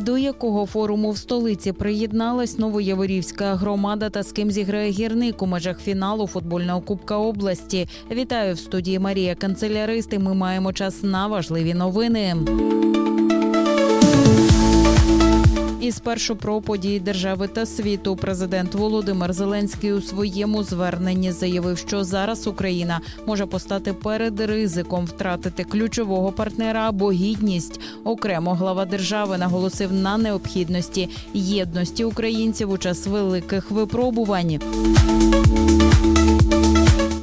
До якого форуму в столиці приєдналась Новояворівська громада та з ким зіграє гірник у межах фіналу футбольного кубка області? Вітаю в студії Марія Канцеляристи. Ми маємо час на важливі новини. Спершу про події держави та світу президент Володимир Зеленський у своєму зверненні заявив, що зараз Україна може постати перед ризиком втратити ключового партнера або гідність. Окремо глава держави наголосив на необхідності єдності українців у час великих випробувань.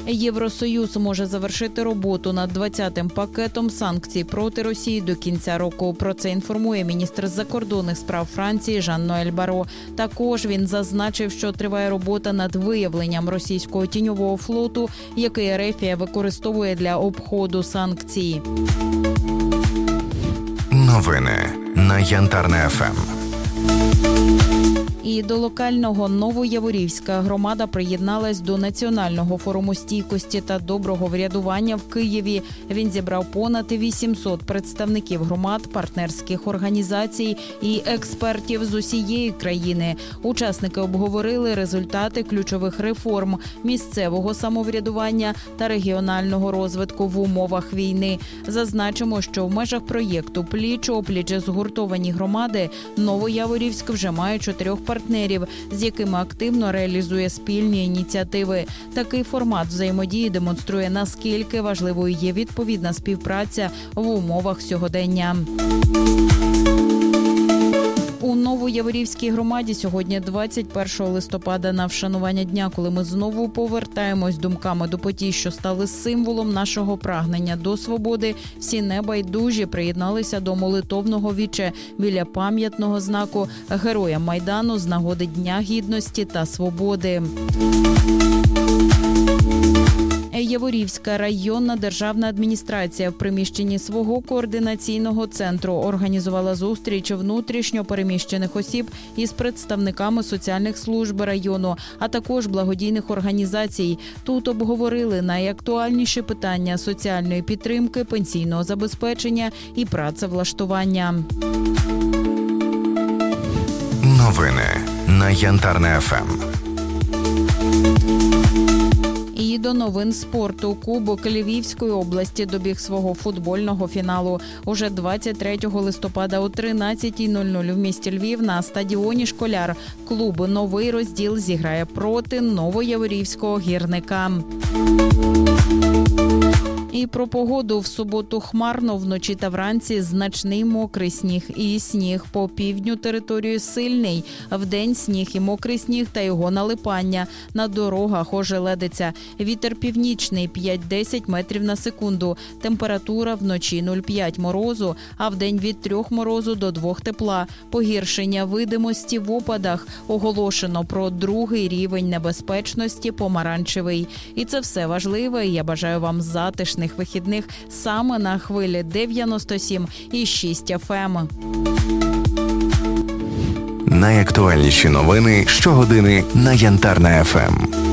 Євросоюз може завершити роботу над 20-тим пакетом санкцій проти Росії до кінця року. Про це інформує міністр закордонних справ Франції Жан Ноель Баро. Також він зазначив, що триває робота над виявленням російського тіньового флоту, який Ерефія використовує для обходу санкцій. Новини на Янтарне ФМ. І до локального Новояворівська громада приєдналась до національного форуму стійкості та доброго врядування в Києві. Він зібрав понад 800 представників громад, партнерських організацій і експертів з усієї країни. Учасники обговорили результати ключових реформ місцевого самоврядування та регіонального розвитку в умовах війни. Зазначимо, що в межах проєкту пліч опліч згуртовані громади Новояворівськ вже має чотирьох партнерів, з якими активно реалізує спільні ініціативи. Такий формат взаємодії демонструє наскільки важливою є відповідна співпраця в умовах сьогодення. У Новояворівській громаді сьогодні, 21 листопада, на вшанування дня, коли ми знову повертаємось думками до подій, що стали символом нашого прагнення до свободи. Всі небайдужі приєдналися до молитовного віче біля пам'ятного знаку Героя Майдану з нагоди Дня гідності та свободи. Яворівська районна державна адміністрація в приміщенні свого координаційного центру організувала зустріч внутрішньо переміщених осіб із представниками соціальних служб району, а також благодійних організацій. Тут обговорили найактуальніші питання соціальної підтримки, пенсійного забезпечення і працевлаштування. Новини на Янтарне ФМ. До новин спорту Кубок Львівської області добіг свого футбольного фіналу. Уже 23 листопада о 13.00 в місті Львів на стадіоні Школяр клуб Новий розділ зіграє проти Новояворівського гірника. І про погоду в суботу хмарно вночі та вранці значний мокрий сніг і сніг по півдню території сильний. Вдень сніг і мокрий сніг та його налипання. На дорогах ожеледиться. Вітер північний 5-10 метрів на секунду. Температура вночі 0,5 морозу, а вдень від 3 морозу до 2 тепла. Погіршення видимості в опадах оголошено про другий рівень небезпечності помаранчевий. І це все важливе. Я бажаю вам затишних вихідних саме на хвилі 97 і 6 FM. Найактуальніші новини щогодини на Янтарна ФМ.